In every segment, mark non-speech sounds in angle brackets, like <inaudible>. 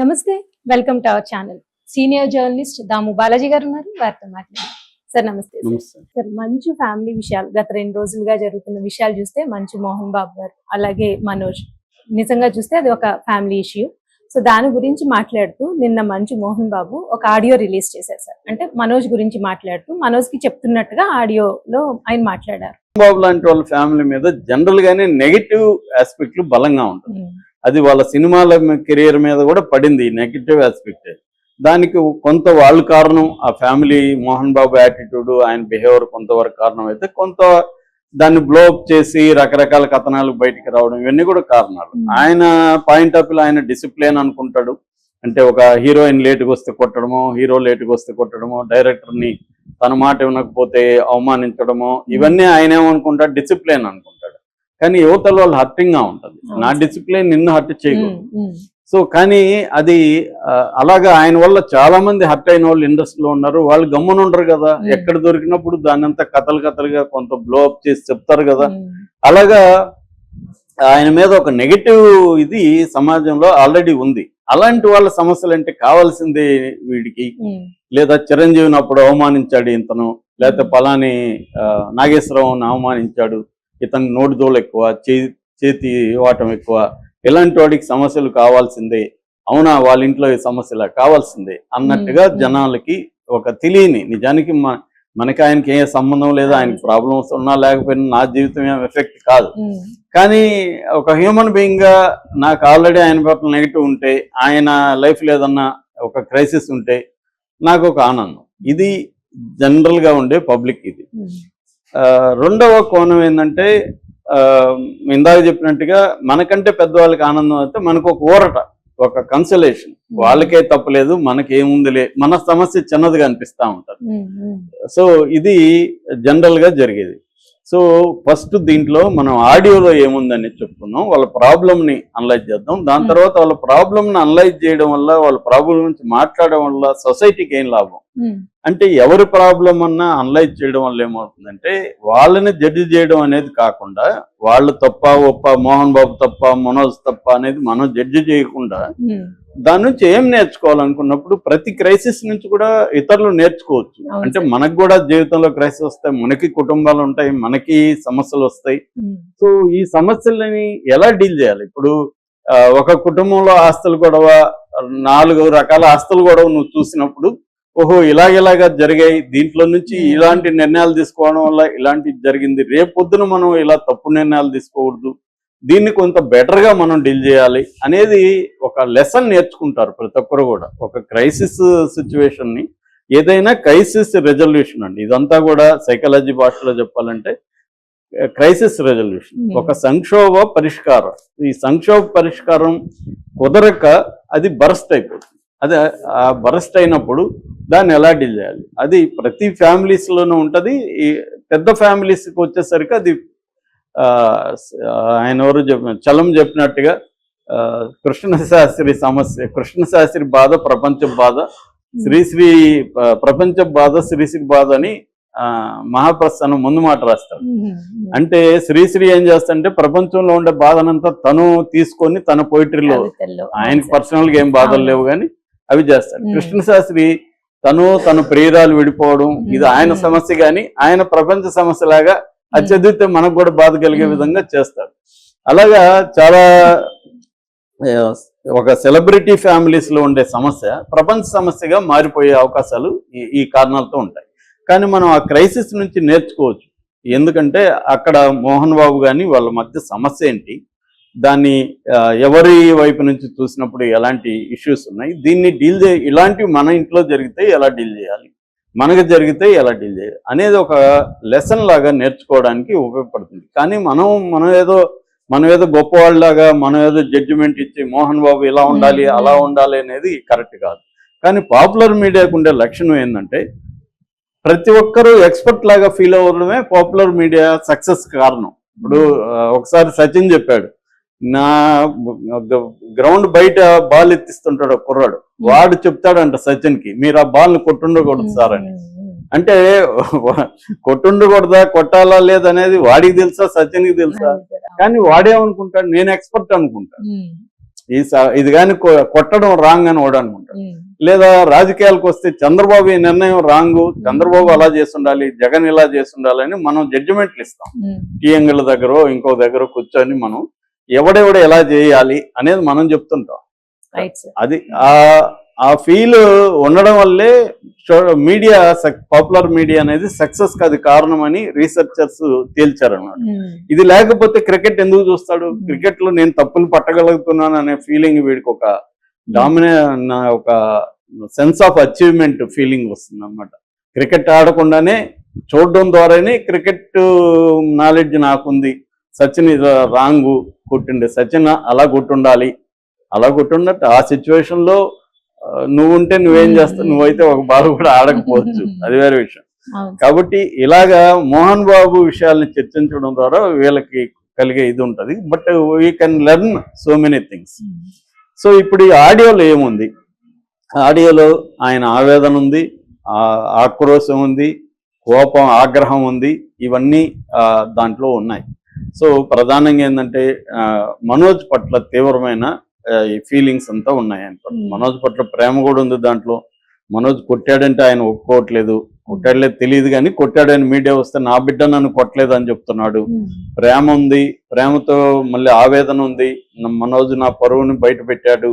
నమస్తే welcome to our channel. Senior journalist Damu Balaji గారు ఉన్నారు వారితో మాట్లాడారు సార్ నమస్తే సార్. మంచు ఫ్యామిలీ విషయాలు గత రెండు రోజులుగా జరుగుతున్న విషయాలు చూస్తే మంచు మోహన్ బాబు గారు అలాగే మనోజ్. నిజంగా చూస్తే అది ఒక ఫ్యామిలీ ఇష్యూ. సో దాని గురించి మాట్లాడుతూ నిన్న మంచు మోహన్ బాబు ఒక ఆడియో రిలీజ్ చేశారు సార్. అంటే మనోజ్ గురించి మాట్లాడుతూ మనోజ్కి చెప్తున్నట్టుగా ఆడియోలో ఆయన మాట్లాడారు. బాబు లాంటి వాళ్ళ ఫ్యామిలీ మీద జనరల్ గానే నెగిటివ్ ఆస్పెక్ట్లు బలంగా ఉంటుంది అది వాళ్ళ సినిమాల కెరియర్ మీద కూడా పడింది నెగిటివ్ ఆస్పెక్ట్ దానికి కొంత వాళ్ళు కారణం ఆ ఫ్యామిలీ మోహన్ బాబు యాటిట్యూడ్ ఆయన బిహేవియర్ కొంతవరకు కారణం అయితే కొంత దాన్ని బ్లోఅప్ చేసి రకరకాల కథనాలు బయటికి రావడం ఇవన్నీ కూడా కారణాలు. ఆయన పాయింట్ ఆఫ్ వ్యూ ఆయన డిసిప్లిన్ అనుకుంటాడు. అంటే ఒక హీరోయిన్ లేటుగా వస్తే కొట్టడమో హీరో లేటుగా వస్తే కొట్టడమో డైరెక్టర్ని తన మాట వినకపోతే అవమానించడమో ఇవన్నీ ఆయన ఏమనుకుంటాడు డిసిప్లిన్ అనుకుంటాడు. కానీ యువతల వాళ్ళు హర్టింగ్గా ఉంటుంది. నా డిసిప్లిన్ నిన్ను హర్ట్ చేయకూడదు. సో కానీ అది అలాగా ఆయన వల్ల చాలా మంది హర్ట్ అయిన వాళ్ళు ఇండస్ట్రీలో ఉన్నారు. వాళ్ళు గమ్మున ఉండరు కదా. ఎక్కడ దొరికినప్పుడు దాన్ని అంతా కథలు కథలుగా కొంత బ్లో అప్ చేసి చెప్తారు కదా. అలాగా ఆయన మీద ఒక నెగటివ్ ఇది సమాజంలో ఆల్రెడీ ఉంది. అలాంటి వాళ్ళ సమస్యలు అంటే కావాల్సింది వీడికి. లేదా చిరంజీవిని అప్పుడు అవమానించాడు ఇతను. లేకపోతే పలాని నాగేశ్వరరావుని అవమానించాడు. ఇతను నోటి దోలు ఎక్కువ చేతి వాటం ఎక్కువ. ఇలాంటి వాడికి సమస్యలు కావాల్సిందే. అవునా వాళ్ళ ఇంట్లో ఈ సమస్యలా? కావాల్సిందే. అన్నట్టుగా. జనాలకి ఒక తెలియని నిజానికి మనకి ఆయనకి ఏ సంబంధం లేదు ఆయనకి ప్రాబ్లమ్స్ ఉన్నా లేకపోయినా నా జీవితం ఏం ఎఫెక్ట్ కాదు. కానీ ఒక హ్యూమన్ బీయింగ్గా నాకు ఆల్రెడీ ఆయన పట్ల నెగిటివ్ ఉంటే ఆయన లైఫ్ లేదన్న ఒక క్రైసిస్ ఉంటే నాకు ఒక ఆనందం. ఇది జనరల్గా ఉండే పబ్లిక్ ఇది. రెండవ కోణం ఏంటంటే ఆ, ఇందాక చెప్పినట్టుగా మనకంటే పెద్దవాళ్ళకి ఆనందం అయితే మనకు ఒక ఊరట ఒక కన్సలేషన్ వాళ్ళకే తప్పలేదు మనకేముందిలే మన సమస్య చిన్నదిగా అనిపిస్తా ఉమ్, సో ఇది జనరల్గా జరిగేది. సో ఫస్ట్ దీంట్లో మనం ఆడియోలో ఏముందని చెప్పుకుందాం. వాళ్ళ ప్రాబ్లమ్ని అనలైజ్ చేద్దాం. దాని. తర్వాత వాళ్ళ ప్రాబ్లమ్ని అనలైజ్ చేయడం వల్ల వాళ్ళ ప్రాబ్లం గురించి మాట్లాడడం వల్ల సొసైటీకి ఏం లాభం? అంటే ఎవరి ప్రాబ్లం అన్నా అనలైజ్ చేయడం వల్ల ఏమవుతుందంటే వాళ్ళని జడ్జి చేయడం అనేది కాకుండా వాళ్ళు తప్ప ఒప్ప మోహన్ బాబు తప్ప మనోజ్ తప్ప అనేది మనం జడ్జి చేయకుండా దాని నుంచి ఏం నేర్చుకోవాలనుకున్నప్పుడు ప్రతి క్రైసిస్ నుంచి కూడా ఇతరులు నేర్చుకోవచ్చు. అంటే. మనకు కూడా జీవితంలో క్రైసిస్ వస్తాయి మనకి కుటుంబాలు ఉంటాయి మనకి సమస్యలు వస్తాయి. సో ఈ సమస్యలని ఎలా డీల్ చేయాలి? ఇప్పుడు ఒక కుటుంబంలో ఆస్తులు గొడవ నాలుగు రకాల ఆస్తులు గొడవ నువ్వు చూసినప్పుడు ఓహో ఇలాగెలాగా జరిగాయి. దీంట్లో నుంచి. ఇలాంటి నిర్ణయాలు తీసుకోవడం వల్ల ఇలాంటి జరిగింది. రేపొద్దున మనం ఇలా తప్పు నిర్ణయాలు తీసుకోకూడదు. దీన్ని కొంత బెటర్గా మనం డీల్ చేయాలి అనేది ఒక లెసన్ నేర్చుకుంటారు ప్రతి ఒక్కరు కూడా. ఒక క్రైసిస్ సిచ్యువేషన్ని ఏదైనా క్రైసిస్ రెజల్యూషన్ అండి. ఇదంతా కూడా సైకాలజీ భాషలో చెప్పాలంటే క్రైసిస్ రెజల్యూషన్ Hmm. ఒక సంక్షోభ పరిష్కారం. ఈ సంక్షోభ పరిష్కారం కుదరక అది బరస్ట్ అయిపోతుంది. అదే ఆ బరస్ట్ అయినప్పుడు దాన్ని ఎలా డీల్ చేయాలి? అది ప్రతి ఫ్యామిలీస్ లోనూ ఉంటది. ఈ పెద్ద ఫ్యామిలీస్కి వచ్చేసరికి అది ఆయన ఎవరు చలం చెప్పినట్టుగా ఆ, కృష్ణ శాస్త్రి సమస్య కృష్ణ శాస్త్రి బాధ ప్రపంచ బాధ శ్రీశ్రీ ప్రపంచ బాధ శ్రీశ్రీ బాధ అని ఆ, మహాప్రస్థానం ముందు మాట రాస్తాడు అంటే శ్రీశ్రీ ఏం చేస్తాడంటే ప్రపంచంలో ఉండే బాధనంతా తను తీసుకొని తన పోయిటరీలో. ఆయనకి. పర్సనల్గా ఏం బాధలు. లేవు కానీ అవి చేస్తాడు మ్మ్. కృష్ణ శాస్త్రి తను తన ప్రియురాలు విడిపోవడం ఇది. ఆయన. సమస్య గాని ఆయన ప్రపంచ సమస్య లాగా అది. చదివితే మనకు కూడా బాధ కలిగే. విధంగా చేస్తాడు అలాగా చాలా ఒక సెలబ్రిటీ ఫ్యామిలీస్లో ఉండే సమస్య ప్రపంచ సమస్యగా మారిపోయే అవకాశాలు ఈ ఈ కారణాలతో ఉంటాయి. కానీ మనం ఆ క్రైసిస్ నుంచి నేర్చుకోవచ్చు. ఎందుకంటే అక్కడ మోహన్ బాబు గాని వాళ్ళ మధ్య సమస్య ఏంటి? దాన్ని ఎవరి వైపు నుంచి చూసినప్పుడు ఎలాంటి ఇష్యూస్ ఉన్నాయి? దీన్ని డీల్ చే ఇలాంటివి మన ఇంట్లో జరిగితే ఎలా డీల్ చేయాలి? మనకు జరిగితే ఎలా డీల్ చేయాలి అనేది ఒక లెసన్ లాగా నేర్చుకోవడానికి ఉపయోగపడుతుంది. కానీ మనం మనం ఏదో మనం ఏదో గొప్పవాళ్ళలాగా మనం ఏదో జడ్జిమెంట్ ఇచ్చి మోహన్ బాబు ఇలా ఉండాలి. అలా ఉండాలి అనేది కరెక్ట్ కాదు. కానీ పాపులర్ మీడియాకు ఉండే లక్షణం ఏంటంటే ప్రతి ఒక్కరూ ఎక్స్పర్ట్ లాగా ఫీల్ అవ్వడమే పాపులర్ మీడియా సక్సెస్ కారణం. ఇప్పుడు ఒకసారి సచిన్ చెప్పాడు నా గ్రౌండ్ బయట బాల్ ఎత్తిస్తుంటాడు కుర్రాడు. వాడు చెప్తాడంట సచిన్కి మీరు ఆ బాల్ని కొట్టుండకూడదు సార్ అని. అంటే <laughs> కొట్టుండకూడదా కొట్టాలా లేదనేది వాడికి తెలుసా సచిన్కి తెలుసా. కానీ వాడేమనుకుంటాడు నేను ఎక్స్పర్ట్ అనుకుంటాడు ఉమ్, ఈ ఇది కానీ కొట్టడం రాంగ్ అని వాడు అనుకుంటాడు. లేదా రాజకీయాలకు వస్తే చంద్రబాబు ఈ నిర్ణయం రాంగు చంద్రబాబు అలా చేస్తుండాలి జగన్ ఇలా చేస్తుండాలని మనం జడ్జిమెంట్లు ఇస్తాం. టీఎంగల దగ్గర ఇంకో దగ్గర కూర్చొని మనం ఎవడెవడ ఎలా చేయాలి అనేది మనం చెప్తుంటాం. అది ఆ ఆ ఫీల్ ఉండడం వల్లే మీడియా పాపులర్ మీడియా అనేది సక్సెస్కి అది కారణమని రీసెర్చర్స్ తేల్చారన్నమాట. ఉమ్, ఇది లేకపోతే క్రికెట్ ఎందుకు చూస్తాడు? Hmm. క్రికెట్లో నేను తప్పులు పట్టగలుగుతున్నాను అనే ఫీలింగ్ వీడికి ఒక డామినే ఒక సెన్స్ ఆఫ్ అచీవ్మెంట్ ఫీలింగ్ వస్తుంది అనమాట క్రికెట్ ఆడకుండానే చూడడం ద్వారానే క్రికెట్ నాలెడ్జ్ నాకుంది. సచిన్ ఇది రాంగు కొట్టిండే. సచిన్ అలా కొట్టుండాలి. అలా కొట్టుండట్టు ఆ సిచ్యువేషన్లో ఆ, నువ్వు ఉంటే నువ్వేం చేస్తావు? నువ్వైతే ఒక బాల్ కూడా ఆడకపోవచ్చు. అది వేరే విషయం. కాబట్టి ఇలాగా మోహన్ బాబు విషయాల్ని చర్చించడం ద్వారా వీళ్ళకి కలిగే ఇది ఉంటది. But we can learn so many things so ఇప్పుడు ఈ ఆడియోలో ఏముంది? ఆడియోలో ఆయన ఆవేదన ఉంది ఆ ఆక్రోశం ఉంది కోపం ఆగ్రహం ఉంది. ఇవన్నీ ఆ, దాంట్లో ఉన్నాయి. సో ప్రధానంగా ఏంటంటే ఆ, మనోజ్ పట్ల తీవ్రమైన ఈ ఫీలింగ్స్ అంతా ఉన్నాయి ఆయన పట్ల. Hmm. మనోజ్ పట్ల ప్రేమ కూడా ఉంది దాంట్లో. మనోజ్ కొట్టాడంటే ఆయన ఒప్పుకోవట్లేదు. కొట్టాడలేదు తెలియదు కానీ కొట్టాడని మీడియా వస్తే నా బిడ్డ నన్ను కొట్టలేదు అని చెప్తున్నాడు. ప్రేమ ఉంది. ప్రేమతో మళ్ళీ ఆవేదన ఉంది. మనోజ్ నా పరువుని బయట పెట్టాడు.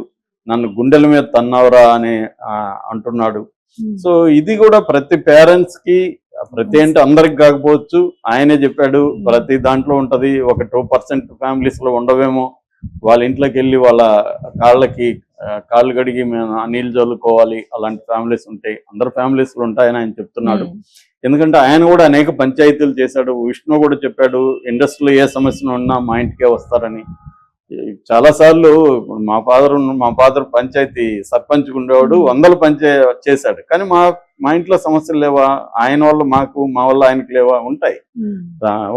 నన్ను గుండెల మీద తన్నవరా అని అంటున్నాడు. సో ఇది కూడా ప్రతి పేరెంట్స్కి ప్రతి అంటే అందరికి కాకపోవచ్చు ఆయనే చెప్పాడు ప్రతి దాంట్లో ఉంటది ఒక టూ పర్సెంట్ ఫ్యామిలీస్లో ఉండవేమో వాళ్ళ ఇంట్లోకి వెళ్ళి వాళ్ళ కాళ్ళకి కాళ్ళు కడిగి మేము నీళ్ళు చల్లుకోవాలి అలాంటి ఫ్యామిలీస్ ఉంటాయి. అందరు ఫ్యామిలీస్లో ఉంటాయని ఆయన చెప్తున్నాడు. ఎందుకంటే ఆయన కూడా అనేక పంచాయతీలు చేశాడు విష్ణు కూడా చెప్పాడు ఇండస్ట్రీలో ఏ సమస్యను ఉన్నా మా ఇంటికే వస్తారని. చాలా సార్లు మా ఫాదర్ మా ఫాదర్ పంచాయతీ సర్పంచ్ ఉండేవాడు వందల పంచాయ చేశాడు. కానీ మా మా ఇంట్లో సమస్యలు లేవా? ఆయన వల్ల మాకు మా వల్ల ఆయనకి లేవా? ఉంటాయి.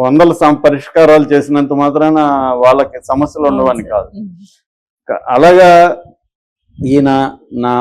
వందల పరిష్కారాలు చేసినంత మాత్రాన వాళ్ళకి సమస్యలు ఉండవని కాదు. అలాగా ఈయన నా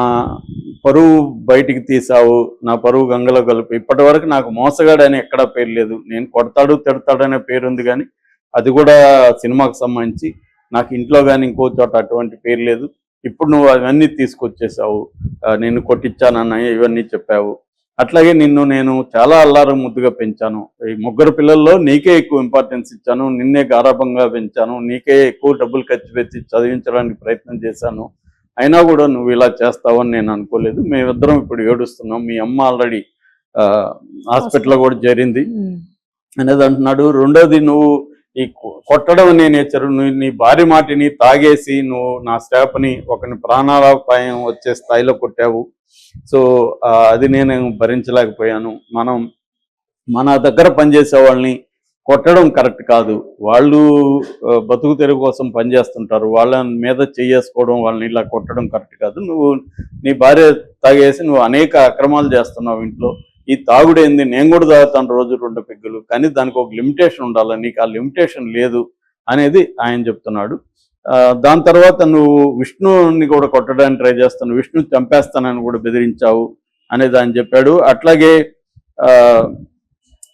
పరువు బయటికి తీసావు నా పరువు గంగలో కలిపి. ఇప్పటి వరకు నాకు మోసగాడని ఎక్కడా పేరు లేదు. నేను కొడతాడు తిడతాడు అనే పేరు ఉంది కానీ అది కూడా సినిమాకు సంబంధించి నాకు ఇంట్లో కానీ ఇంకో చోట అటువంటి పేరు లేదు. ఇప్పుడు నువ్వు అవన్నీ తీసుకొచ్చేసావు. ఆ, నిన్ను కొట్టించానన్న ఇవన్నీ చెప్పావు. అట్లాగే నిన్ను నేను చాలా అల్లారం ముద్దుగా పెంచాను. ఈ ముగ్గురు పిల్లల్లో నీకే ఎక్కువ ఇంపార్టెన్స్ ఇచ్చాను. నిన్నే గారాభంగా పెంచాను. నీకే ఎక్కువ డబ్బులు ఖర్చు పెట్టి చదివించడానికి ప్రయత్నం చేశాను. అయినా కూడా నువ్వు ఇలా చేస్తావని నేను అనుకోలేదు. మేమిద్దరం ఇప్పుడు ఏడుస్తున్నాం. మీ అమ్మ ఆల్రెడీ హాస్పిటల్లో కూడా చేరింది. ఉమ్, అనేది అంటున్నాడు రెండోది నువ్వు ఈ కొట్టడం అనే నేచర్ నువ్వు నీ భార్య మాటిని తాగేసి నువ్వు నా స్టాఫ్ని ఒకని ప్రాణాలపాయం వచ్చే స్థాయిలో కొట్టావు. సో అది నేను భరించలేకపోయాను. మనం మన దగ్గర పనిచేసే వాళ్ళని కొట్టడం కరెక్ట్ కాదు. వాళ్ళు బతుకు తెరుగు కోసం పనిచేస్తుంటారు. వాళ్ళ మీద చేసుకోవడం వాళ్ళని ఇలా కొట్టడం కరెక్ట్ కాదు. నువ్వు నీ భార్య తాగేసి నువ్వు అనేక అక్రమాలు చేస్తున్నావు ఇంట్లో. ఈ తాగుడేంది నేను కూడా తాగుతాను రోజు రెండు పెగ్గులు. కానీ దానికి ఒక లిమిటేషన్ ఉండాలి? నీకు ఆ లిమిటేషన్ లేదు అనేది ఆయన చెప్తున్నాడు. దాని తర్వాత నువ్వు విష్ణుని కూడా కొట్టడానికి ట్రై చేస్తాను. విష్ణు చంపేస్తానని కూడా బెదిరించావు అనేది ఆయన చెప్పాడు. అట్లాగే ఆ,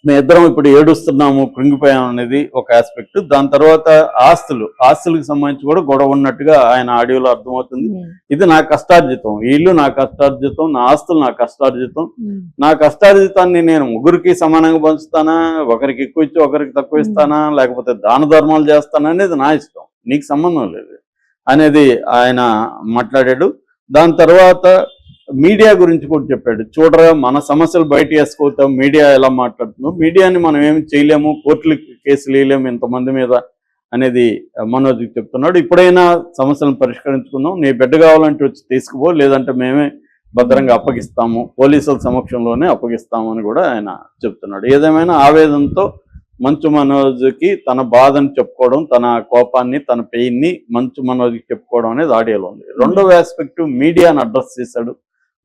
మేము ఇద్దరం ఇప్పుడు ఏడుస్తున్నాము కృంగిపోయాం అనేది ఒక ఆస్పెక్ట్ దాని తర్వాత ఆస్తులు ఆస్తులకు సంబంధించి కూడా గొడవ ఉన్నట్టుగా ఆయన ఆడియోలో అర్థమవుతుంది. ఉమ్, ఇది నా కష్టార్జితం. ఈ ఇల్లు నా కష్టార్జితం నా ఆస్తులు నా కష్టార్జితం. ఉమ్, నా కష్టార్జితాన్ని నేను ముగ్గురికి సమానంగా పంచుతానా ఒకరికి ఎక్కువ ఇచ్చి ఒకరికి తక్కువ ఇస్తానా లేకపోతే దాన ధర్మాలు చేస్తానా అనేది నా ఇష్టం. నీకు సంబంధం లేదు అనేది ఆయన మాట్లాడాడు. దాని తర్వాత మీడియా గురించి కూడా చెప్పాడు. చూడరా మన సమస్యలు బయట వేసుకోతాం మీడియా ఎలా మాట్లాడుతుందో. మీడియాని మనం ఏమి చేయలేము కోర్టులు కేసులు వేయలేము ఇంతమంది మీద అనేది మనోజ్ చెప్తున్నాడు. ఇప్పుడైనా సమస్యలను పరిష్కరించుకుందాం. నీ బిడ్డ కావాలంటే వచ్చి తీసుకుపో లేదంటే మేమే భద్రంగా అప్పగిస్తాము. పోలీసుల సమక్షంలోనే అప్పగిస్తాము అని కూడా ఆయన చెప్తున్నాడు. ఏదేమైనా ఆవేదనతో మంచు మనోజ్కి తన బాధను చెప్పుకోవడం తన కోపాన్ని తన పెయిన్ని మంచు మనోజ్కి చెప్పుకోవడం అనేది ఆడియోలో ఉంది. రెండవ ఆస్పెక్ట్ మీడియాను అడ్రస్ చేశాడు.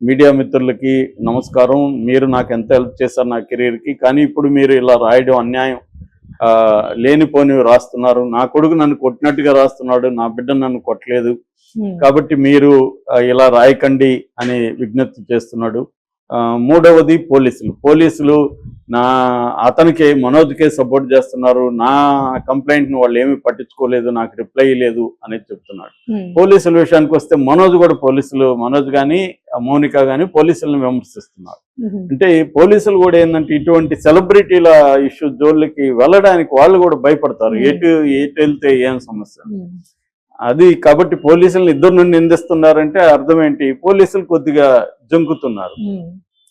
మీడియా మిత్రులకి నమస్కారం. మీరు నాకు ఎంత హెల్ప్ చేశారు నా కెరీర్కి కానీ ఇప్పుడు మీరు ఇలా రాయడం అన్యాయం. ఆ, లేనిపోనివి రాస్తున్నారు. నా కొడుకు నన్ను కొట్టినట్టుగా రాస్తున్నాడు. నా బిడ్డ నన్ను కొట్టలేదు. కాబట్టి మీరు ఇలా రాయకండి అని విజ్ఞప్తి చేస్తున్నాడు. మూడవది పోలీసులు. పోలీసులు నా అతనికి మనోజ్కే సపోర్ట్ చేస్తున్నారు. నా కంప్లైంట్ను వాళ్ళు ఏమీ పట్టించుకోలేదు నాకు రిప్లై లేదు అనేది చెప్తున్నాడు. పోలీసుల విషయానికి వస్తే మనోజ్ కూడా పోలీసులు మనోజ్ కానీ మౌనిక కానీ పోలీసులను విమర్శిస్తున్నారు. అంటే పోలీసులు కూడా ఏంటంటే ఇటువంటి సెలబ్రిటీల ఇష్యూ జోళ్ళకి వెళ్ళడానికి వాళ్ళు కూడా భయపడతారు. ఎటు ఎటు వెళ్తే ఏం సమస్య? అది కాబట్టి పోలీసులను ఇద్దరు నుండి నిందిస్తున్నారంటే అర్థం ఏంటి పోలీసులు కొద్దిగా జంకుతున్నారు.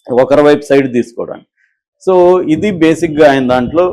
ఒకరి వైపు సైడ్ తీసుకోవడానికి. సో ఇది బేసిక్గా ఆయన దాంట్లో